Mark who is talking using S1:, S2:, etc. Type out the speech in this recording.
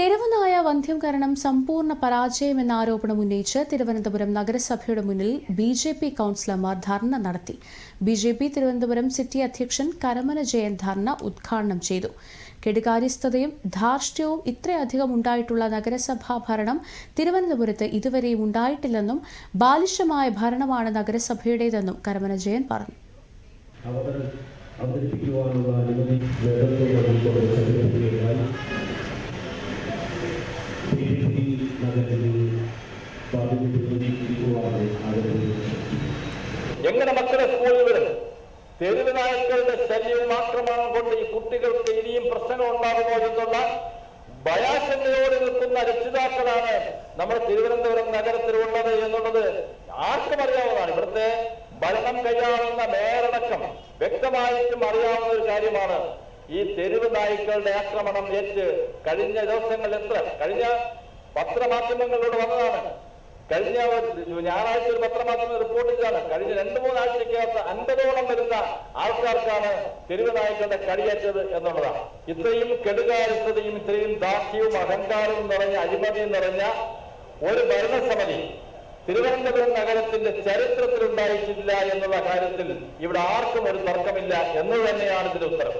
S1: തെരുവുനായ വന്ധ്യംകരണം സമ്പൂർണ പരാജയമെന്ന ആരോപണം ഉന്നയിച്ച് തിരുവനന്തപുരം നഗരസഭയുടെ മുന്നിൽ ബി ജെ പി കൗൺസിലർമാർ ധർണ നടത്തി. B J P Thiruvananthapuram city അധ്യക്ഷൻ കരമന ജയൻ ധർണ ഉദ്ഘാടനം ചെയ്തു. കെടുകാര്യസ്ഥതയും ധാർഷ്ട്യവും ഇത്രയധികം ഉണ്ടായിട്ടുള്ള നഗരസഭാ ഭരണം തിരുവനന്തപുരത്ത് ഇതുവരെയും ഉണ്ടായിട്ടില്ലെന്നും ബാലിശമായ ഭരണമാണ് നഗരസഭയുടേതെന്നും കരമന ജയൻ പറഞ്ഞു.
S2: അവതരിപ്പിക്കുവാനുള്ള അനുമതി
S3: എങ്ങനെ മക്കളെ സ്കൂളിൽ വിടും? തെരുവ് നായ്ക്കളുടെ ശല്യവും ആക്രമണം കൊണ്ട് ഈ കുട്ടികൾക്ക് ഇനിയും പ്രശ്നങ്ങൾ ഉണ്ടാകുമോ എന്നുള്ള ഭയാശങ്കയോട് നിൽക്കുന്ന രക്ഷിതാക്കളാണ് നമ്മുടെ തിരുവനന്തപുരം നഗരത്തിലുള്ളത് എന്നുള്ളത് ആർക്കും അറിയാവുന്നതാണ്. ഇവിടുത്തെ ഭരണം കഴിയാവുന്ന മേലടക്കം വ്യക്തമായിട്ടും അറിയാവുന്ന ഒരു കാര്യമാണ്. ഈ തെരുവ് നായ്ക്കളുടെ ആക്രമണം ഏറ്റ് കഴിഞ്ഞ ദിവസങ്ങളിൽ എത്ര? കഴിഞ്ഞ പത്രമാധ്യമങ്ങളിലൂടെ വന്നതാണ്. കഴിഞ്ഞ ഞായറാഴ്ച ഒരു പത്രമാധ്യമ റിപ്പോർട്ട് ചെയ്താണ് കഴിഞ്ഞ രണ്ട് മൂന്നാഴ്ചക്കകത്ത് അൻപതോളം വരുന്ന ആൾക്കാർക്കാണ് തെരുവ് നായ്ക്കളുടെ കടിയേറ്റത് എന്നുള്ളതാണ്. ഇത്രയും കെടുകാര്യസ്ഥതയും ഇത്രയും ദാസ്യവും അഹങ്കാരവും നിറഞ്ഞ അഴിമതിയും നിറഞ്ഞ ഒരു ഭരണസമിതി തിരുവനന്തപുരം നഗരത്തിന്റെ ചരിത്രത്തിൽ ഉണ്ടായിട്ടില്ല എന്നുള്ള കാര്യത്തിൽ ഇവിടെ ആർക്കും ഒരു തർക്കമില്ല എന്ന് തന്നെയാണ് ഇതിന്റെ ഉത്തരം.